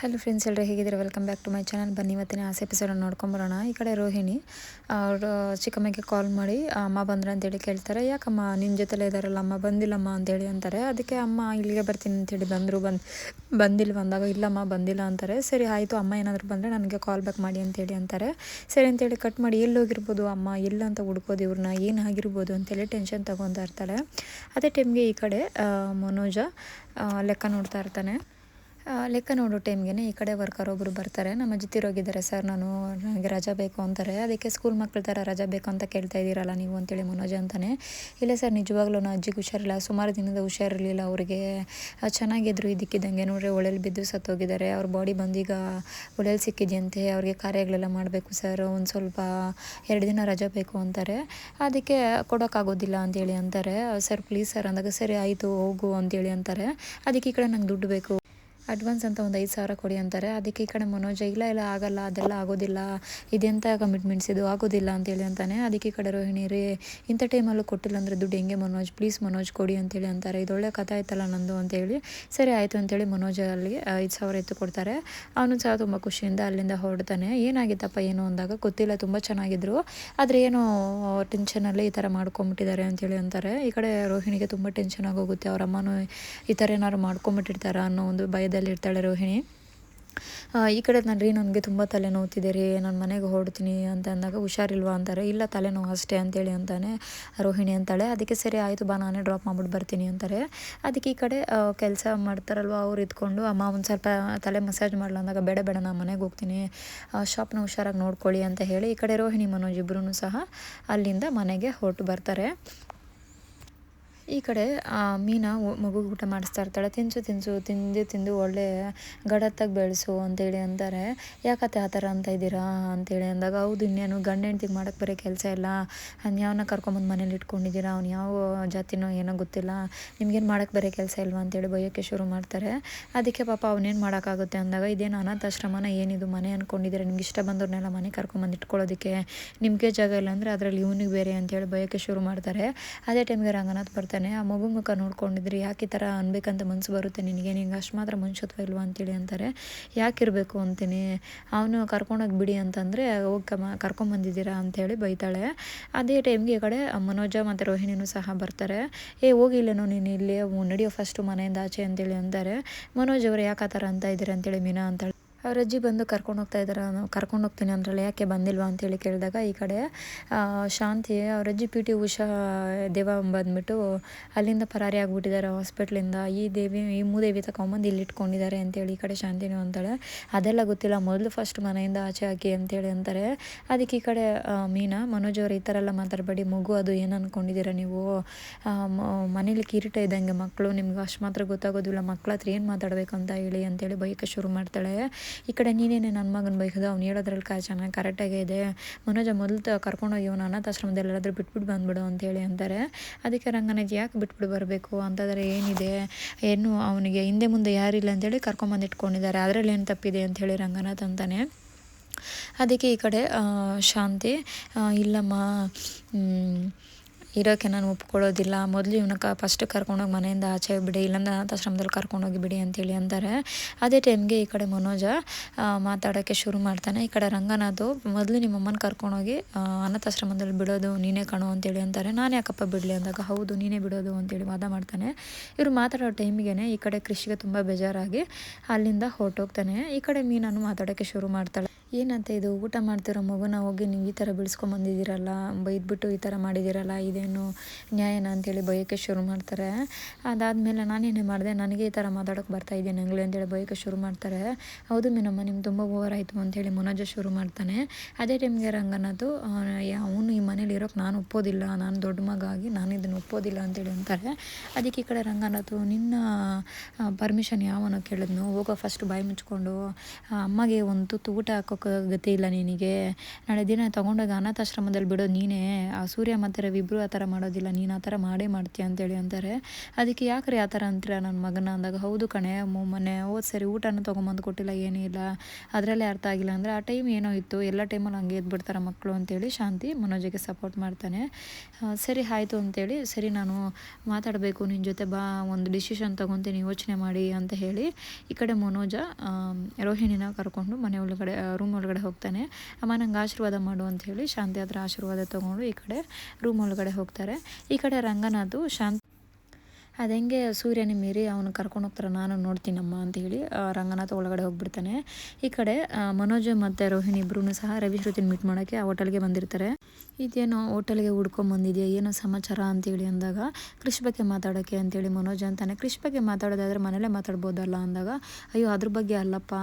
Hello friends ಎಲ್ಲರೂ ಹೇಗಿದ್ದೀರಾ? Welcome back to my channel ಬನ್ನಿ, ಇವತ್ತಿನ ಆಸೆ ಎಪಿಸೋಡನ್ನು ನೋಡ್ಕೊಂಬರೋಣ ಈ ಕಡೆ ರೋಹಿಣಿ, ಅವರು ಚಿಕ್ಕಮ್ಮಗೆ ಕಾಲ್ ಮಾಡಿ ಅಮ್ಮ ಬಂದ್ರ ಅಂತೇಳಿ ಕೇಳ್ತಾರೆ. ಯಾಕಮ್ಮ ನಿನ್ನ ಜೊತೆಲೇ ಇದ್ದಾರಲ್ಲ ಅಮ್ಮ ಬಂದಿಲ್ಲಮ್ಮ ಅಂತೇಳಿ ಅಂತಾರೆ. ಅದಕ್ಕೆ ಅಮ್ಮ, ಇಲ್ಲಿಗೆ ಬರ್ತೀನಿ ಅಂತೇಳಿ ಬಂದರು, ಬಂದು, ಬಂದಿಲ್ಲ ಬಂದಾಗ, ಇಲ್ಲಮ್ಮ, ಬಂದಿಲ್ಲ ಅಂತಾರೆ. ಸರಿ, ಆಯಿತು, ಅಮ್ಮ ಏನಾದರೂ ಬಂದರೆ ನನಗೆ ಕಾಲ್ ಬ್ಯಾಕ್ ಮಾಡಿ ಅಂತೇಳಿ ಅಂತಾರೆ. ಸರಿ ಅಂತೇಳಿ ಕಟ್ ಮಾಡಿ ಎಲ್ಲಿ ಹೋಗಿರ್ಬೋದು ಅಮ್ಮ ಎಲ್ಲ ಅಂತ ಹುಡ್ಕೋದು ಇವ್ರನ್ನ ಏನು ಆಗಿರ್ಬೋದು ಅಂತೇಳಿ ಟೆನ್ಷನ್ ತಗೊತಾ ಇರ್ತಾಳೆ. ಅದೇ ಟೈಮ್ಗೆ ಈ ಕಡೆ ಮನೋಜ ಲೆಕ್ಕ ನೋಡ್ತಾ ಇರ್ತಾನೆ. ಲೆಕ್ಕ ನೋಡೋ ಟೈಮ್ಗೆ ಈ ಕಡೆ ವರ್ಕರ್ ಒಬ್ಬರು ಬರ್ತಾರೆ. ನಮ್ಮ ಹೋಗಿದ್ದಾರೆ ಸರ್, ನಾನು ನನಗೆ ರಜಾ ಬೇಕು ಅಂತಾರೆ. ಅದಕ್ಕೆ ಸ್ಕೂಲ್ ಮಕ್ಕಳ ಥರ ರಜಾ ಬೇಕು ಅಂತ ಕೇಳ್ತಾ ಇದ್ದೀರಲ್ಲ ನೀವು ಅಂತೇಳಿ ಮನೋಜ್ ಅಂತಾನೆ. ಇಲ್ಲ ಸರ್, ನಿಜವಾಗ್ಲೂ ನಾನು ಅಜ್ಜಿಗೆ ಹುಷಾರಿಲ್ಲ. ಸುಮಾರು ದಿನದ ಹುಷಾರಿರಲಿಲ್ಲ. ಅವರಿಗೆ ಚೆನ್ನಾಗಿದ್ರು ಇದಕ್ಕಿದ್ದಂಗೆ ನೋಡ್ರಿ ಒಳೆಯಲ್ಲಿ ಬಿದ್ದು ಸತ್ತೋಗಿದ್ದಾರೆ. ಅವ್ರ ಬಾಡಿ ಬಂದೀಗ ಒಳೆಯಲ್ಲಿ ಸಿಕ್ಕಿದೆಯಂತೆ. ಅವ್ರಿಗೆ ಕಾರ್ಯಗಳೆಲ್ಲ ಮಾಡಬೇಕು, ಸರ್. ಒಂದು ಸ್ವಲ್ಪ, ಎರಡು ದಿನ ರಜಾ ಬೇಕು ಅಂತಾರೆ. ಅದಕ್ಕೆ ಕೊಡೋಕ್ಕಾಗೋದಿಲ್ಲ ಅಂತೇಳಿ ಅಂತಾರೆ. Sir, please sir. ಅಂದಾಗ, ಸರಿ, ಆಯಿತು, ಹೋಗು ಅಂತೇಳಿ ಅಂತಾರೆ. ಅದಕ್ಕೆ ಈ ಕಡೆ ನಂಗೆ ದುಡ್ಡು ಬೇಕು. ಅಡ್ವಾನ್ಸ್ ಅಂತ ಒಂದು ಐದು ಸಾವಿರ ಕೊಡಿ ಅಂತಾರೆ. ಅದಕ್ಕೆ ಈ ಕಡೆ ಮನೋಜ, ಇಲ್ಲ ಇಲ್ಲ, ಆಗಲ್ಲ, ಅದೆಲ್ಲ ಆಗೋದಿಲ್ಲ. ಇದೆಂಥ ಕಮಿಟ್ಮೆಂಟ್ಸ್ ಇದು? ಆಗೋದಿಲ್ಲ ಅಂತೇಳಿ ಅಂತಾನೆ. ಅದಕ್ಕೆ ಈ ಕಡೆ ರೋಹಿಣಿ, ರೀ, ಇಂಥ ಟೈಮಲ್ಲೂ ಕೊಟ್ಟಿಲ್ಲ ಅಂದರೆ ದುಡ್ಡು ಹೆಂಗೆ ಮನೋಜ್? ಪ್ಲೀಸ್ ಮನೋಜ್ ಕೊಡಿ ಅಂತೇಳಿ ಅಂತಾರೆ. ಇದೊಳ್ಳೆ ಕಥೆ ಆಯ್ತಲ್ಲ ನಂದು ಅಂತೇಳಿ ಸರಿ, ಆಯಿತು ಅಂತೇಳಿ ಮನೋಜ್ ಅಲ್ಲಿ ಐದು ಸಾವಿರ ಎತ್ತು ಕೊಡ್ತಾರೆ. ಅವನು ಸಹ ತುಂಬ ಖುಷಿಯಿಂದ ಅಲ್ಲಿಂದ ಹೊರಡ್ತಾನೆ. ಏನಾಗಿತ್ತಪ್ಪ, ಏನು ಅಂದಾಗ, ಗೊತ್ತಿಲ್ಲ, ತುಂಬ ಚೆನ್ನಾಗಿದ್ರು. ಆದರೆ ಏನೋ ಟೆನ್ಷನಲ್ಲಿ ಈ ಥರ ಮಾಡ್ಕೊಂಬಿಟ್ಟಿದ್ದಾರೆ ಅಂತೇಳಿ ಅಂತಾರೆ. ಈ ಕಡೆ ರೋಹಿಣಿಗೆ ತುಂಬ ಟೆನ್ಷನ್ ಆಗೋಗುತ್ತೆ. ಅವ್ರ ಅಮ್ಮನೂ ಈ ಥರ ಏನಾದ್ರು ಮಾಡ್ಕೊಂಬಿಟ್ಟಿರ್ತಾರ ಅನ್ನೋ ಒಂದು ಭಯದಲ್ಲಿ ಇರ್ತಾಳೆ ರೋಹಿಣಿ. ಈ ಕಡೆ ನಾನು ರೀ ನನಗೆ ತುಂಬ ತಲೆನೋವ್ತಿದೆ ರೀ, ನಾನು ಮನೆಗೆ ಹೊಡ್ತೀನಿ ಅಂತ ಅಂದಾಗ ಹುಷಾರಿಲ್ವಾ ಅಂತಾರೆ. ಇಲ್ಲ ತಲೆನೋವು ಅಷ್ಟೇ ಅಂತೇಳಿ ಅಂತಾನೆ ರೋಹಿಣಿ ಅಂತಾಳೆ. ಅದಕ್ಕೆ ಸರಿ ಆಯಿತು ಬಾ, ನಾನೇ ಡ್ರಾಪ್ ಮಾಡ್ಬಿಟ್ಟು ಬರ್ತೀನಿ ಅಂತಾರೆ. ಅದಕ್ಕೆ ಈ ಕಡೆ ಕೆಲಸ ಮಾಡ್ತಾರಲ್ವ ಅವ್ರು ಇದ್ಕೊಂಡು, ಅಮ್ಮ ಒಂದು ಸ್ವಲ್ಪ ತಲೆ ಮಸಾಜ್ ಮಾಡಲ್ಲ ಅಂದಾಗ ಬೇಡ ಬೇಡ ನಾನು ಮನೆಗೆ ಹೋಗ್ತೀನಿ. ಶಾಪ್ನ ಹುಷಾರಾಗಿ ನೋಡ್ಕೊಳ್ಳಿ ಅಂತ ಹೇಳಿ ಈ ಕಡೆ ರೋಹಿಣಿ, ಮನೋಜ್ ಇಬ್ಬರೂ ಸಹ ಅಲ್ಲಿಂದ ಮನೆಗೆ ಹೊರಟು ಬರ್ತಾರೆ. ಈ ಕಡೆ ಮೀನಾ ಮಗು ಊಟ ಮಾಡಿಸ್ತಾ ಇರ್ತಾಳೆ. ತಿನ್ಸು ತಿನ್ಸು, ತಿಂದು ತಿಂದು ಒಳ್ಳೆ ಗಡತ್ತಾಗಿ ಬೆಳೆಸು ಅಂತೇಳಿ ಅಂತಾರೆ. ಯಾಕತ್ತೆ ಆ ಥರ ಅಂತ ಇದ್ದೀರಾ ಅಂತೇಳಿ ಅಂದಾಗ, ಹೌದು ಇನ್ನೇನು ಗಂಡ ಹೆಂಡ್ತಿಗೆ ಮಾಡೋಕ್ಕೆ ಬರೀ ಕೆಲಸ ಇಲ್ಲ. ಯಾವನ್ನ ಕರ್ಕೊಂಬಂದು ಮನೇಲಿ ಇಟ್ಕೊಂಡಿದ್ದೀರಾ? ಅವ್ನು ಯಾವ ಜಾತಿನೋ ಏನೋ ಗೊತ್ತಿಲ್ಲ. ನಿಮ್ಗೇನು ಮಾಡೋಕ್ಕೆ ಬರೀ ಕೆಲಸ ಇಲ್ವಾ ಅಂತೇಳಿ ಬೈಯೋಕ್ಕೆ ಶುರು ಮಾಡ್ತಾರೆ. ಅದಕ್ಕೆ ಪಾಪ ಅವನೇನು ಮಾಡೋಕ್ಕಾಗುತ್ತೆ ಅಂದಾಗ, ಇದೇನು ಅನಾಥಾಶ್ರಮನ ಏನಿದು ಮನೆ ಅಂದ್ಕೊಂಡಿದ್ದೀರಾ ನಿಮ್ಗೆ ಇಷ್ಟ ಬಂದವ್ರನ್ನೆಲ್ಲ ಮನೆ ಕರ್ಕೊಂಬಂದು ಇಟ್ಕೊಳ್ಳೋದಕ್ಕೆ ನಿಮಗೆ ಜಾಗ ಇಲ್ಲ ಅಂದರೆ ಅದರಲ್ಲಿ ಇವನಿಗೆ ಬೇರೆ ಅಂತೇಳಿ ಬಯೋಕ್ಕೆ ಶುರು ಮಾಡ್ತಾರೆ. ಅದೇ ಟೈಮ್ಗೆ ರಂಗನಾಥ್ ಬರ್ತಾನೆ ಆ ಮಗು ಮುಖ ನೋಡ್ಕೊಂಡಿದ್ರಿ, ಯಾಕೆ ಈ ಥರ ಅನ್ಬೇಕಂತ ಮನಸ್ಸು ಬರುತ್ತೆ ನಿನಗೆ, ನಿಂಗೆ ಅಷ್ಟು ಮಾತ್ರ ಮನುಷ್ಯತ್ವ ಇಲ್ವಾ ಅಂತೇಳಿ ಅಂತಾರೆ. ಯಾಕಿರಬೇಕು ಅಂತೀನಿ? ಅವನು ಕರ್ಕೊಂಡೋಗಿ ಬಿಡಿ ಅಂತಂದರೆ, ಹೋಗಿ ಕಮ ಕರ್ಕೊಂಬಂದಿದ್ದೀರಾ ಅಂತೇಳಿ ಬೈತಾಳೆ. ಅದೇ ಟೈಮ್ಗೆ ಈ ಕಡೆ ಮನೋಜ ಮತ್ತು ರೋಹಿಣಿನೂ ಸಹ ಬರ್ತಾರೆ. ಏ ಹೋಗಿಲ್ಲೇನೋ ನೀನು ಇಲ್ಲಿ ನಡಿಯೋ ಫಸ್ಟು ಮನೆಯಿಂದ ಆಚೆ ಅಂತೇಳಿ ಅಂತಾರೆ. ಮನೋಜ್ ಅವರು ಯಾಕೆ ಆ ಥರ ಅಂತ ಇದ್ದೀರಾ ಅಂತೇಳಿ ಮೀನಾ ಅಂತಾಳೆ ಅವ್ರ ಅಜ್ಜಿ ಬಂದು ಕರ್ಕೊಂಡು ಹೋಗ್ತಾ ಇದ್ದಾರೆ ಕರ್ಕೊಂಡು ಹೋಗ್ತೀನಿ ಅಂದ್ರಲ್ಲ ಯಾಕೆ ಬಂದಿಲ್ವಾ ಅಂತೇಳಿ ಕೇಳಿದಾಗ ಈ ಕಡೆ ಶಾಂತಿ, ಅವ್ರ ಅಜ್ಜಿ ಪಿ ಟಿ ಉಷಾ ದೇವ ಬಂದ್ಬಿಟ್ಟು ಅಲ್ಲಿಂದ ಪರಾರಿ ಆಗಿಬಿಟ್ಟಿದ್ದಾರೆ ಹಾಸ್ಪಿಟ್ಲಿಂದ. ಈ ದೇವಿ, ಈ ಮೂದೇವಿ ತಗೊಂಬಂದು ಇಲ್ಲಿ ಇಟ್ಕೊಂಡಿದ್ದಾರೆ ಅಂತೇಳಿ ಈ ಕಡೆ ಶಾಂತಿನು ಅಂತಾಳೆ. ಅದೆಲ್ಲ ಗೊತ್ತಿಲ್ಲ. ಮೊದಲು ಫಸ್ಟ್ ಮನೆಯಿಂದ ಆಚೆ ಹಾಕಿ ಅಂತೇಳಿ ಅಂತಾರೆ. ಅದಕ್ಕೆ ಈ ಕಡೆ ಮೀನಾ, ಮನೋಜ್ ಅವರು ಈ ಥರ ಎಲ್ಲ ಮಾತಾಡಬೇಡಿ. ಮಗು ಅದು ಏನು ಅಂದ್ಕೊಂಡಿದ್ದೀರಾ ನೀವು? ಮನೇಲಿ ಕಿರೀಟ ಇದ್ದಂಗೆ ಮಕ್ಕಳು ನಿಮ್ಗೆ ಅಷ್ಟು ಮಾತ್ರ ಗೊತ್ತಾಗೋದಿಲ್ಲ. ಮಕ್ಕಳ ಹತ್ರ ಏನು ಮಾತಾಡಬೇಕು ಅಂತ ಹೇಳಿ ಅಂತೇಳಿ ಬೈಕ ಶುರು ಮಾಡ್ತಾಳೆ. ಈ ಕಡೆ ನೀನೇನೆ ನನ್ನ ಮಗನ ಬೈಕೋದು ಅವ್ನು ಹೇಳೋದ್ರಲ್ಲಿ ಕಾ ಚೆನ್ನಾಗಿ ಕರೆಕ್ಟಾಗೇ ಇದೆ. ಮನೋಜ ಮೊದಲು ತ ಕರ್ಕೊಂಡೋಗಿ ಅವನು ಅನಾಥಾಶ್ರಮದಲ್ಲಿ ಎಲ್ಲಾದರೂ ಬಿಟ್ಬಿಟ್ಟು ಬಂದ್ಬಿಡು ಅಂತೇಳಿ ಅಂತಾರೆ. ಅದಕ್ಕೆ ರಂಗನಾಜ್ ಯಾಕೆ ಬಿಟ್ಬಿಟ್ಟು ಬರಬೇಕು? ಅಂತಂದರೆ ಏನಿದೆ? ಏನು ಅವನಿಗೆ ಹಿಂದೆ ಮುಂದೆ ಯಾರಿಲ್ಲ ಅಂತೇಳಿ ಕರ್ಕೊಂಬಂದು ಇಟ್ಕೊಂಡಿದ್ದಾರೆ. ಅದರಲ್ಲಿ ಏನು ತಪ್ಪಿದೆ ಅಂಥೇಳಿ ರಂಗನಾಥ್ ಅಂತಾನೆ. ಅದಕ್ಕೆ ಈ ಕಡೆ ಶಾಂತಿ ಇಲ್ಲಮ್ಮ ಇರೋಕ್ಕೆ ನಾನು ಒಪ್ಕೊಳ್ಳೋದಿಲ್ಲ. ಮೊದಲು ಇವನ ಫಸ್ಟ್ ಕರ್ಕೊಂಡೋಗಿ ಮನೆಯಿಂದ ಆಚೆ ಬಿಡಿ ಇಲ್ಲಾಂದ್ರೆ ಅನಾಥಾಶ್ರಮದಲ್ಲಿ ಕರ್ಕೊಂಡೋಗಿ ಬಿಡಿ ಅಂತೇಳಿ ಅಂತಾರೆ. ಅದೇ ಟೈಮ್ಗೆ ಈ ಕಡೆ ಮನೋಜ ಮಾತಾಡೋಕ್ಕೆ ಶುರು ಮಾಡ್ತಾನೆ. ಈ ಕಡೆ ರಂಗನಾಥು, ಮೊದಲು ನಿಮ್ಮ ಅಮ್ಮನ ಕರ್ಕೊಂಡೋಗಿ ಅನಾಥಾಶ್ರಮದಲ್ಲಿ ಬಿಡೋದು ನೀನೇ ಕಣೋ ಅಂತೇಳಿ ಅಂತಾರೆ. ನಾನು ಯಾಕಪ್ಪ ಬಿಡಲಿ ಅಂದಾಗ, ಹೌದು ನೀನೇ ಬಿಡೋದು ಅಂತೇಳಿ ವಾದ ಮಾಡ್ತಾನೆ. ಇವರು ಮಾತಾಡೋ ಟೈಮ್ಗೆ ಈ ಕಡೆ ಕೃಷಿಗೆ ತುಂಬ ಬೇಜಾರಾಗಿ ಅಲ್ಲಿಂದ ಹೊರಟೋಗ್ತಾನೆ. ಈ ಕಡೆ ಮೀನನ್ನು ಮಾತಾಡೋಕ್ಕೆ ಶುರು ಮಾಡ್ತಾಳೆ. ಏನಂತ ಇದು, ಊಟ ಮಾಡ್ತಿರೋ ಮಗುನ ಹೋಗಿ ನೀವು ಈ ಥರ ಬಿಡಿಸ್ಕೊಂಬಂದಿದ್ದೀರಲ್ಲ, ಬೈದ್ಬಿಟ್ಟು ಈ ಥರ ಮಾಡಿದ್ದೀರಲ್ಲ ಇದೇನು ನ್ಯಾಯನ ಅಂತೇಳಿ ಬೈಯೋಕ್ಕೆ ಶುರು ಮಾಡ್ತಾರೆ. ಅದಾದಮೇಲೆ ನಾನೇನೇ ಮಾಡಿದೆ, ನನಗೆ ಈ ಥರ ಮಾತಾಡೋಕೆ ಬರ್ತಾ ಇದೆ ನಂಗಳು ಅಂತೇಳಿ ಬೈಯೋಕ್ಕೆ ಶುರು ಮಾಡ್ತಾರೆ. ಹೌದು ಮೇನಮ್ಮ ನಿಮ್ಗೆ ತುಂಬ ಓವರ್ ಆಯಿತು ಅಂತೇಳಿ ಮನೋಜ ಶುರು ಮಾಡ್ತಾನೆ. ಅದೇ ಟೈಮ್ಗೆ ರಂಗನದು ಅವನು ಈ ಮನೇಲಿ ಇರೋಕೆ ನಾನು ಒಪ್ಪೋದಿಲ್ಲ, ನಾನು ದೊಡ್ಡ ಮಗ ಆಗಿ ನಾನು ಇದನ್ನು ಒಪ್ಪೋದಿಲ್ಲ ಅಂತೇಳಿ ಅಂತಾರೆ. ಅದಕ್ಕೆ ಈ ಕಡೆ ರಂಗನಾಥ್, ನಿನ್ನ ಪರ್ಮಿಷನ್ ಯಾವನೋ ಕೇಳಿದ್ನು, ಹೋಗೋ ಫಸ್ಟ್ ಬಾಯಿ ಮುಚ್ಕೊಂಡು ಅಮ್ಮಗೆ ಒಂದು ಊಟ ಹಾಕೋಕೆ ಗತಿ ಇಲ್ಲ ನಿನಗೆ. ನಾಳೆ ದಿನ ತೊಗೊಂಡೋಗಿ ಅನಾಥಾಶ್ರಮದಲ್ಲಿ ಬಿಡೋದು ನೀನೇ. ಆ, ಸೂರ್ಯ ಮತ್ತು ರವಿಬ್ರು ಆ ಥರ ಮಾಡೋದಿಲ್ಲ, ನೀನು ಆ ಥರ ಮಾಡೇ ಮಾಡ್ತೀಯ ಅಂತೇಳಿ ಅಂತಾರೆ. ಅದಕ್ಕೆ ಯಾಕ್ರಿ ಆ ಥರ ಅಂತೀರ ನನ್ನ ಮಗನ ಅಂದಾಗ? ಹೌದು ಕಣೆ ಮೊನ್ನೆ ಹೋದ ಸರಿ ಊಟನೂ ತೊಗೊಂಬಂದು ಕೊಟ್ಟಿಲ್ಲ, ಏನೂ ಇಲ್ಲ. ಅದರಲ್ಲೇ ಅರ್ಥ ಆಗಿಲ್ಲ ಅಂದರೆ ಆ ಟೈಮ್ ಏನೋ ಇತ್ತು, ಎಲ್ಲ ಟೈಮಲ್ಲಿ ಹಂಗೆ ಎದ್ಬಿಡ್ತಾರೆ ಮಕ್ಕಳು ಅಂತೇಳಿ ಶಾಂತಿ ಮನೋಜಿಗೆ ಸಪೋರ್ಟ್ ಮಾಡ್ತಾನೆ. ಸರಿ ಆಯಿತು ಅಂತೇಳಿ, ಸರಿ ನಾನು ಮಾತಾಡಬೇಕು ನಿನ್ನ ಜೊತೆ ಬಾ, ಒಂದು ಡಿಸಿಷನ್ ತೊಗೊತೀನಿ, ಯೋಚನೆ ಮಾಡಿ ಅಂತ ಹೇಳಿ ಈ ಕಡೆ ಮನೋಜ ರೋಹಿಣಿನ ಕರ್ಕೊಂಡು ಮನೆ ಒಳಗಡೆ ರೂಮ್ ಒಳಗಡೆ ಹೋಗ್ತಾನೆ. ಅಮ್ಮ ನಂಗೆ ಆಶೀರ್ವಾದ ಮಾಡು ಅಂತ ಹೇಳಿ ಶಾಂತಿ ಹತ್ರ ಆಶೀರ್ವಾದ ತೊಗೊಂಡು ಈ ಕಡೆ ರೂಮ್ ಒಳಗಡೆ ಹೋಗ್ತಾರೆ. ಈ ಕಡೆ ರಂಗನಾಥು ಶಾಂತ ಅದು ಹೆಂಗೆ ಸೂರ್ಯನ ಮೀರಿ ಅವನು ಕರ್ಕೊಂಡು ಹೋಗ್ತಾರೆ ನಾನು ನೋಡ್ತೀನಮ್ಮ ಅಂತ ಹೇಳಿ ರಂಗನಾಥ ಒಳಗಡೆ ಹೋಗ್ಬಿಡ್ತಾನೆ. ಈ ಕಡೆ ಮನೋಜ್ ಮತ್ತು ರೋಹಿಣಿ ಇಬ್ಬರೂ ಸಹ ರವಿ ಶ್ರುತಿನ ಮೀಟ್ ಮಾಡೋಕ್ಕೆ ಆ ಹೋಟೆಲ್ಗೆ ಬಂದಿರ್ತಾರೆ. ಇದೇನೋ ಹೋಟೆಲ್ಗೆ ಹುಡ್ಕೊಂಬಂದಿದೆಯಾ ಏನೋ ಸಮಾಚಾರ ಅಂತೇಳಿ ಅಂದಾಗ, ಕೃಷಿ ಬಗ್ಗೆ ಮಾತಾಡೋಕ್ಕೆ ಅಂತೇಳಿ ಮನೋಜ್ ಅಂತಾನೆ. ಕೃಷಿ ಬಗ್ಗೆ ಮಾತಾಡೋದಾದ್ರೆ ಮನೇಲೇ ಮಾತಾಡ್ಬೋದಲ್ಲ ಅಂದಾಗ, ಅಯ್ಯೋ ಅದ್ರ ಬಗ್ಗೆ ಅಲ್ಲಪ್ಪ,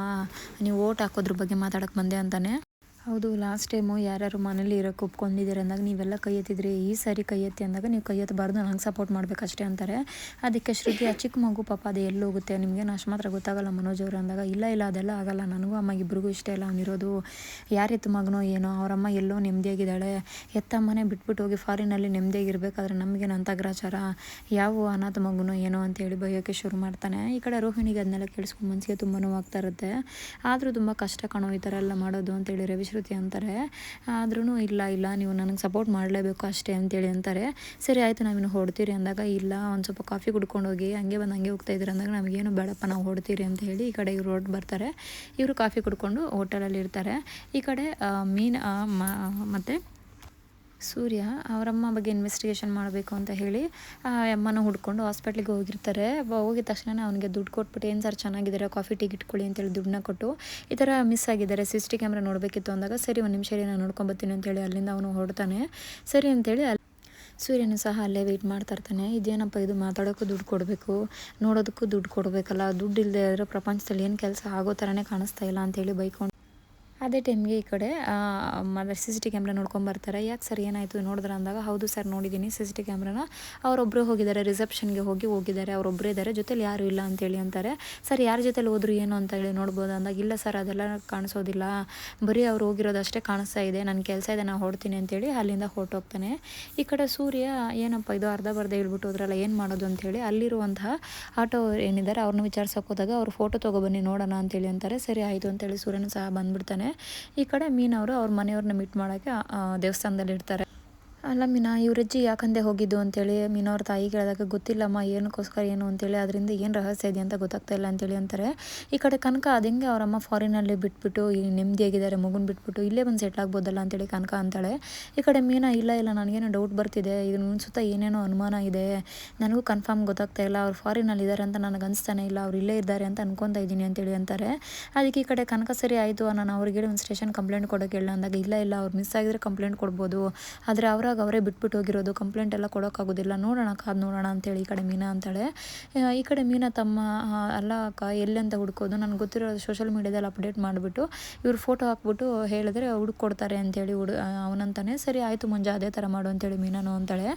ನೀವು ಓಟ್ ಹಾಕೋದ್ರ ಬಗ್ಗೆ ಮಾತಾಡೋಕ್ಕೆ ಬಂದೆ ಅಂತಾನೆ. ಹೌದು ಲಾಸ್ಟ್ ಟೈಮು ಯಾರ್ಯಾರು ಮನೇಲಿ ಇರೋಕ್ಕೆ ಒಪ್ಕೊಂಡಿದ್ದೀರ ಅಂದಾಗ ನೀವೆಲ್ಲ ಕೈ ಎತ್ತಿದ್ರಿ ಈ ಸಾರಿ ಕೈ ಎತ್ತಿ ಅಂದಾಗ ನೀವು ಕೈ ಎತ್ತಬಾರ್ದು ನಂಗೆ ಸಪೋರ್ಟ್ ಮಾಡಬೇಕಷ್ಟೇ ಅಂತಾರೆ. ಅದಕ್ಕೆ ಶ್ರುತಿ, ಆ ಚಿಕ್ಕ ಮಗು ಪಾಪ ಅದು ಎಲ್ಲಿ ಹೋಗುತ್ತೆ? ನಿಮಗೆ ಅಷ್ಟು ಮಾತ್ರ ಗೊತ್ತಾಗಲ್ಲ ಮನೋಜ್ ಅವರು ಅಂದಾಗ, ಇಲ್ಲ ಇಲ್ಲ, ಅದೆಲ್ಲ ಆಗಲ್ಲ, ನನಗೂ ಅಮ್ಮ ಇಬ್ರಿಗೂ ಇಷ್ಟ ಇಲ್ಲ ಅವನಿರೋದು ಯಾರೆತ್ತು ಮಗನೋ ಏನೋ ಅವರಮ್ಮ ಎಲ್ಲೋ ನೆಮ್ಮದಿಯಾಗಿದ್ದಾಳೆ ಎತ್ತಮ್ಮನೆ ಬಿಟ್ಬಿಟ್ಟು ಹೋಗಿ ಫಾರಿನಲ್ಲಿ ನೆಮ್ಮದಿಯಾಗಿರ್ಬೇಕಾದ್ರೆ ನಮಗೇನು ಅಂತ ಗ್ರಾಚಾರ ಯಾವ ಅನಾಥ ಮಗುನೋ ಏನೋ ಅಂತ ಹೇಳಿ ಬಯೋಕ್ಕೆ ಶುರು ಮಾಡ್ತಾನೆ. ಈ ಕಡೆ ರೋಹಿಣಿಗೆ ಅದನ್ನೆಲ್ಲ ಕೇಳಿಸ್ಕೊಂಡು ಮನಸ್ಸಿಗೆ ತುಂಬ ನೋವಾಗ್ತಾ ಇರುತ್ತೆ. ಆದರೂ ತುಂಬ ಕಷ್ಟ ಕಾಣೋ, ಈ ಥರ ಎಲ್ಲ ಮಾಡೋದು ಅಂತೇಳಿ ರವಿಶ್ರುತಿ ಅಂತಾರೆ. ಆದ್ರೂ ಇಲ್ಲ ಇಲ್ಲ, ನೀವು ನನಗೆ ಸಪೋರ್ಟ್ ಮಾಡಲೇಬೇಕು ಅಷ್ಟೇ ಅಂತೇಳಿ ಅಂತಾರೆ. ಸರಿ, ಆಯಿತು ನಾವಿನ್ನು ಹೊಡ್ತೀರಿ ಅಂದಾಗ ಇಲ್ಲ, ಒಂದು ಸ್ವಲ್ಪ ಕಾಫಿ ಕುಡ್ಕೊಂಡು ಹೋಗಿ, ಹಂಗೆ ಬಂದು ಹಂಗೆ ಹೋಗ್ತಾ ಇದ್ರೆ ಅಂದಾಗ ನಮಗೇನು ಬೇಡಪ್ಪ, ನಾವು ಹೊಡ್ತೀರಿ ಅಂತ ಹೇಳಿ ಈ ಕಡೆ ಇವ್ರು ರೋಡ್ ಬರ್ತಾರೆ. ಇವರು ಕಾಫಿ ಕುಡ್ಕೊಂಡು ಹೋಟೆಲಲ್ಲಿ ಇರ್ತಾರೆ. ಈ ಕಡೆ ಮೀನು ಮತ್ತೆ ಸೂರ್ಯ ಅವರಮ್ಮ ಬಗ್ಗೆ ಇನ್ವೆಸ್ಟಿಗೇಷನ್ ಮಾಡಬೇಕು ಅಂತ ಹೇಳಿ ಅಮ್ಮನ ಹುಡ್ಕೊಂಡು ಹಾಸ್ಪಿಟ್ಲಿಗೆ ಹೋಗಿರ್ತಾರೆ. ಹೋಗಿದ ತಕ್ಷಣ ಅವನಿಗೆ ದುಡ್ಡು ಕೊಟ್ಬಿಟ್ಟು, ಏನು ಸರ್ ಚೆನ್ನಾಗಿದ್ದಾರೆ? ಕಾಫಿ ಟೀ ಇಟ್ಕೊಳ್ಳಿ ಅಂತೇಳಿ ದುಡ್ಡನ್ನ ಕೊಟ್ಟು, ಈ ಥರ ಮಿಸ್ ಆಗಿದ್ದಾರೆ. ಸಿ ಸಿ ಟಿ ಕ್ಯಾಮ್ರಾ ನೋಡಬೇಕಿತ್ತು ಅಂದಾಗ, ಸರಿ ಒಂದು ನಿಮಿಷ ನಾನು ನೋಡ್ಕೊಂಬತ್ತೀನಿ ಅಂತೇಳಿ ಅಲ್ಲಿಂದ ಅವನು ಹೊಡ್ತಾನೆ ಸರಿ ಅಂತೇಳಿ ಅಲ್ಲಿ ಸೂರ್ಯನು ಸಹ ಅಲ್ಲೇ ವೆಯ್ಟ್ ಮಾಡ್ತಾ ಇರ್ತಾನೆ. ಇದೇನಪ್ಪ ಇದು? ಮಾತಾಡೋಕ್ಕೂ ದುಡ್ಡು ಕೊಡಬೇಕು. ನೋಡೋದಕ್ಕೂ ದುಡ್ಡು ಕೊಡಬೇಕಲ್ಲ. ದುಡ್ಡು ಇಲ್ಲದೆ ಇದ್ರೆ ಪ್ರಪಂಚದಲ್ಲಿ ಏನು ಕೆಲಸ ಆಗೋ ಥರನೇ ಕಾಣಿಸ್ತಾ ಇಲ್ಲ ಅಂತೇಳಿ ಬೈಕೊಂಡು ಅದೇ ಟೈಮ್ಗೆ ಈ ಕಡೆ mother C C T camera ನೋಡ್ಕೊಂಬರ್ತಾರೆ ಯಾಕೆ ಸರ್ ಏನಾಯಿತು ನೋಡಿದ್ರೆ ಅಂದಾಗ, ಹೌದು ಸರ್ ನೋಡಿದ್ದೀನಿ ಸಿ ಸಿ ಟಿ ಕ್ಯಾಮ್ರಾನ ಅವರೊಬ್ಬರು ಹೋಗಿದ್ದಾರೆ ರಿಸೆಪ್ಷನ್ಗೆ ಹೋಗಿ ಹೋಗಿದ್ದಾರೆ ಅವರೊಬ್ಬರೇ ಇದ್ದಾರೆ. ಜೊತೆಲಿ ಯಾರೂ ಇಲ್ಲ ಅಂತೇಳಿ ಅಂತಾರೆ. ಸರ್ ಯಾರ ಜೊತೆಲಿ ಹೋದ್ರು ಏನು ಅಂತ ಹೇಳಿ ನೋಡ್ಬೋದು ಅಂದಾಗ, ಇಲ್ಲ ಸರ್ ಅದೆಲ್ಲ ಕಾಣಿಸೋದಿಲ್ಲ. ಬರೀ ಅವ್ರು ಹೋಗಿರೋದು ಅಷ್ಟೇ ಕಾಣಿಸ್ತಾ ಇದೆ. ನನ್ನ ಕೆಲಸ ಇದೆ ನಾನು ಹೊಡ್ತೀನಿ ಅಂತೇಳಿ ಅಲ್ಲಿಂದ ಹೊರಟೋಗ್ತಾನೆ ಈ ಕಡೆ ಸೂರ್ಯ, ಏನಪ್ಪ ಇದು ಅರ್ಧ ಬರ್ಧ ಹೇಳ್ಬಿಟ್ಟು ಹೋದ್ರಲ್ಲ, ಏನು ಮಾಡೋದು ಅಂತೇಳಿ ಅಲ್ಲಿರುವಂತಹ ಆಟೋ ಏನಿದ್ದಾರೆ ಅವ್ರನ್ನ ವಿಚಾರಿಸೋಕೆ ಹೋದಾಗ ಅವ್ರು ಫೋಟೋ ತೊಗೊಬನ್ನಿ ನೋಡೋಣ ಅಂತೇಳಿ ಅಂತಾರೆ. ಸರಿ, ಆಯಿತು ಅಂತೇಳಿ ಸೂರ್ಯನು ಸಹ ಬಂದ್ಬಿಡ್ತಾನೆ. ಈ ಕಡೆ ಮೀನವರು ಅವ್ರ ಮನೆಯವ್ರನ್ನ ಮೀಟ್ ಮಾಡೋಕ್ಕೆ ದೇವಸ್ಥಾನದಲ್ಲಿ ಇರ್ತಾರೆ ಅಲ್ಲ ಮೀನಾ ಇವ್ರಜ್ಜಿ ಯಾಕಂದೆ ಹೋಗಿದ್ದು ಅಂತೇಳಿ ಮೀನವ್ರ ತಾಯಿ ಕೇಳಿದಾಗ, ಗೊತ್ತಿಲ್ಲಮ್ಮ, ಏನಕ್ಕೋಸ್ಕರ ಏನು ಅಂತೇಳಿ, ಅದರಿಂದ ಏನು ರಹಸ್ಯ ಇದೆ ಅಂತ ಗೊತ್ತಾಗ್ತಾ ಇಲ್ಲ ಅಂತೇಳಿ ಅಂತಾರೆ. ಈ ಕಡೆ ಕನಕ ಅದಂಗೆ ಅವರಮ್ಮ ಫಾರಿನಲ್ಲಿ ಬಿಟ್ಬಿಟ್ಟು ನೆಮ್ಮದಿಯಾಗಿದ್ದಾರೆ, ಮಗುನ ಬಿಟ್ಬಿಟ್ಟು, ಇಲ್ಲೇ ಬಂದು ಸೆಟ್ಲ್ ಆಗ್ಬೋದಲ್ಲ ಅಂತೇಳಿ ಕನಕ ಅಂತಾಳೆ. ಈ ಕಡೆ ಮೀನಾ, ಇಲ್ಲ ಇಲ್ಲ, ನನಗೇನು ಡೌಟ್ ಬರ್ತಿದೆ ಇದನ್ನ ಸುತ್ತ ಏನೇನೋ ಅನುಮಾನ ಇದೆ, ನನಗೂ ಕನ್ಫರ್ಮ್ ಗೊತ್ತಾಗ್ತಾ ಇಲ್ಲ, ಅವ್ರು ಫಾರಿನಲ್ಲಿ ಇದ್ದಾರೆ ಅಂತ ನನಗೆ ಅನಿಸ್ತಾನೆ ಇಲ್ಲ, ಅವ್ರು ಇಲ್ಲೇ ಇದ್ದಾರೆ ಅಂತ ಅನ್ಕೊತಾ ಇದ್ದೀನಿ ಅಂತೇಳಿ ಅಂತಾರೆ. ಅದಕ್ಕೆ ಈ ಕಡೆ ಕನಕ, ಸರಿ, ಆಯಿತು ನಾನು ಅವ್ರಿಗೆ ಒಂದು ಸ್ಟೇಷನ್ ಕಂಪ್ಲೇಂಟ್ ಕೊಡೋಕೆ ಹೇಳ ಅಂದಾಗ, ಇಲ್ಲ ಇಲ್ಲ, ಅವ್ರು ಮಿಸ್ ಆಗಿದ್ರೆ ಕಂಪ್ಲೇಂಟ್ ಕೊಡ್ಬೋದು, ಆದರೆ ಅವ್ರಾಗ ಅವರೇ ಬಿಟ್ಬಿಟ್ಟು ಹೋಗಿರೋದು ಕಂಪ್ಲೇಂಟ್ ಎಲ್ಲ ಕೊಡೋಕ್ಕಾಗೋದಿಲ್ಲ. ನೋಡೋಣ, ಕಾದು ನೋಡೋಣ ಅಂತೇಳಿ ಈ ಕಡೆ ಮೀನಾ ಅಂತಾಳೆ. ಈ ಕಡೆ ಮೀನಾ ತಮ್ಮ ಅಲ್ಲ ಅಕ್ಕ, ಎಲ್ಲಿ ಅಂತ ಹುಡ್ಕೋದು? ನನಗೆ ಗೊತ್ತಿರೋ ಸೋಷಿಯಲ್ ಮೀಡ್ಯಾದಲ್ಲಿ ಅಪ್ಡೇಟ್ ಮಾಡಿಬಿಟ್ಟು ಇವ್ರು ಫೋಟೋ ಹಾಕ್ಬಿಟ್ಟು ಹೇಳಿದ್ರೆ ಹುಡುಕೊಡ್ತಾರೆ ಅಂತೇಳಿ ಹುಡು ಅವನಂತಾನೆ. ಸರಿ, ಆಯಿತು ಮುಂಜೆ ಅದೇ ಥರ ಮಾಡು ಅಂತೇಳಿ ಮೀನಾನು ಅಂತಾಳೆ.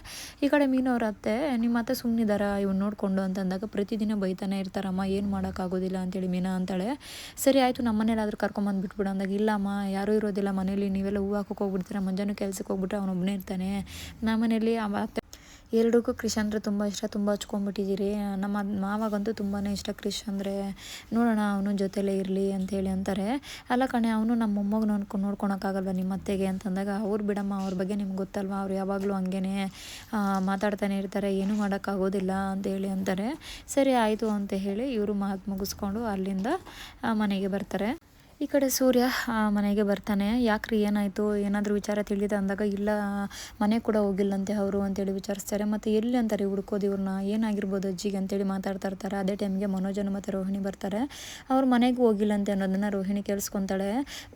ಈ ಕಡೆ ಮೀನವ್ರ ಅತ್ತೆ, ನಿಮ್ಮ ಅತ್ತೆ ಸುಮ್ಮನಿದಾರ ಇವ್ನು ನೋಡಿಕೊಂಡು ಅಂತಂದಾಗ ಪ್ರತಿದಿನ ಬೈತಾನೆ ಇರ್ತಾರಮ್ಮ, ಏನು ಮಾಡೋಕ್ಕಾಗೋದಿಲ್ಲ ಅಂತೇಳಿ ಮೀನಾ ಅಂತಾಳೆ. ಸರಿ, ಆಯಿತು ನಮ್ಮ ಮನೇಲಾದ್ರೂ ಕರ್ಕೊಂಬಂದು ಬಿಟ್ಬಿಡು ಅಂದಾಗ, ಇಲ್ಲಮ್ಮ, ಯಾರೂ ಇರೋದಿಲ್ಲ ಮನೇಲಿ, ನೀವೆಲ್ಲ ಹೂವು ಹಾಕೋಕೆ ಹೋಗ್ಬಿಡ್ತೀರ? ಮುಂಜಾನೆ ಕೆಲಸಕ್ಕೆ ಹೋಗ್ಬಿಟ್ರೆ ಅವನೊಬ್ಬನೇ ಇರ್ತಾನೆ ನಮ್ಮ ಮನೇಲಿ ಅವ ಅತ್ತೆ ಎರಡಕ್ಕೂ ಕ್ರಿಶ್ ಅಂದರೆ ತುಂಬ ಇಷ್ಟ, ತುಂಬ ಹಚ್ಕೊಂಡ್ಬಿಟ್ಟಿದ್ದೀರಿ ನಮ್ಮ ಮಾವಾಗಂತೂ ತುಂಬಾ ಇಷ್ಟ ಕ್ರಿಶ್ ಅಂದರೆ, ನೋಡೋಣ ಅವನು ಜೊತೆಲೇ ಇರಲಿ ಅಂತೇಳಿ ಅಂತಾರೆ. ಅಲ್ಲ ಕಣೆ, ಅವನು ನಮ್ಮ ಮೊಮ್ಮಗ ನೋಡ್ಕೊಂಡು ನೋಡ್ಕೊಳಕ್ಕಾಗಲ್ವ ನಿಮ್ಮ ಅತ್ತೆಗೆ ಅಂತಂದಾಗ, ಅವ್ರು ಬಿಡಮ್ಮ, ಅವ್ರ ಬಗ್ಗೆ ನಿಮ್ಗೆ ಗೊತ್ತಲ್ವ? ಅವ್ರು ಯಾವಾಗಲೂ ಹಂಗೇ ಮಾತಾಡ್ತಾನೆ ಇರ್ತಾರೆ, ಏನೂ ಮಾಡೋಕ್ಕಾಗೋದಿಲ್ಲ ಅಂತೇಳಿ ಅಂತಾರೆ. ಸರಿ, ಆಯಿತು ಅಂತ ಹೇಳಿ ಇವರು ಮಾತು ಮುಗಿಸ್ಕೊಂಡು ಅಲ್ಲಿಂದ ಮನೆಗೆ ಬರ್ತಾರೆ. ಈ ಕಡೆ ಸೂರ್ಯ ಮನೆಗೆ ಬರ್ತಾನೆ. ಯಾಕ್ರಿ ಏನಾಯಿತು? ಏನಾದರೂ ವಿಚಾರ ತಿಳಿದ ಅಂದಾಗ, ಇಲ್ಲ, ಮನೆ ಕೂಡ ಹೋಗಿಲ್ಲಂತೆ ಅವರು ಅಂತೇಳಿ ವಿಚಾರಿಸ್ತಾರೆ. ಮತ್ತು ಎಲ್ಲಿ ಅಂತಾರೆ ಹುಡ್ಕೋದು ಇವ್ರನ್ನ? ಏನಾಗಿರ್ಬೋದು ಅಜ್ಜಿಗೆ ಅಂತೇಳಿ ಮಾತಾಡ್ತಾ ಇರ್ತಾರೆ. ಅದೇ ಟೈಮ್ಗೆ ಮನೋಜನ ಮತ್ತು ರೋಹಿಣಿ ಬರ್ತಾರೆ. ಅವ್ರು ಮನೆಗೆ ಹೋಗಿಲ್ಲಂತೆ ಅನ್ನೋದನ್ನು ರೋಹಿಣಿ ಕೇಳಿಸ್ಕೊತಾಳೆ.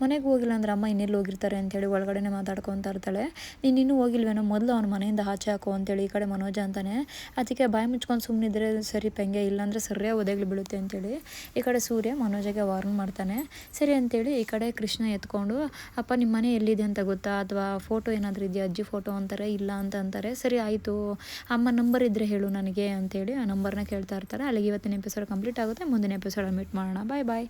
ಮನೆಗೆ ಹೋಗಿಲ್ಲ ಅಂದ್ರೆ ಅಮ್ಮ ಇನ್ನೆಲ್ಲಿ ಹೋಗಿರ್ತಾರೆ ಅಂತೇಳಿ ಒಳಗಡೆನೆ ಮಾತಾಡ್ಕೊತಾ ಇರ್ತಾಳೆ. ನೀನು ಇನ್ನೂ ಹೋಗಿಲ್ವೇನೋ? ಮೊದಲು ಅವ್ನ ಮನೆಯಿಂದ ಆಚೆ ಹಾಕು ಅಂತೇಳಿ ಈ ಕಡೆ ಮನೋಜ ಅಂತಾನೆ. ಅದಕ್ಕೆ ಬಾಯಿ ಮುಚ್ಕೊಂಡು ಸುಮ್ಮನಿದ್ರೆ ಸರಿ ಪೆಂಗೆ, ಇಲ್ಲಾಂದರೆ ಸರಿಯಾಗಿ ಒದಗ್ಲಿ ಬೀಳುತ್ತೆ ಅಂತೇಳಿ ಈ ಕಡೆ ಸೂರ್ಯ ಮನೋಜಗೆ ವಾರ್ನ್ ಮಾಡ್ತಾನೆ. ಸರಿ ಅಂತೇಳಿ ಈ ಕಡೆ ಕೃಷ್ಣ ಎತ್ಕೊಂಡು, ಅಪ್ಪ ನಿಮ್ಮ ಮನೆ ಎಲ್ಲಿದೆ ಅಂತ ಗೊತ್ತಾ? ಅಥವಾ ಫೋಟೋ ಏನಾದರೂ ಇದೆಯಾ? ಅಜ್ಜಿ ಫೋಟೋ ಅಂತಾರೆ, ಇಲ್ಲ ಅಂತ ಅಂತಾರೆ. ಸರಿ, ಆಯಿತು. ಅಮ್ಮ ನಂಬರ್ ಇದ್ದರೆ ಹೇಳು ನನಗೆ, ಅಂತೇಳಿ ಆ ನಂಬರ್ನ ಕೇಳ್ತಾ ಇರ್ತಾರೆ. ಅಲ್ಲಿಗೆ ಇವತ್ತಿನ ಎಪಿಸೋಡ್ ಕಂಪ್ಲೀಟ್ ಆಗುತ್ತೆ. ಮುಂದಿನ ಎಪಿಸೋಡ್ ಮೀಟ್ ಮಾಡೋಣ. ಬಾಯ್ ಬಾಯ್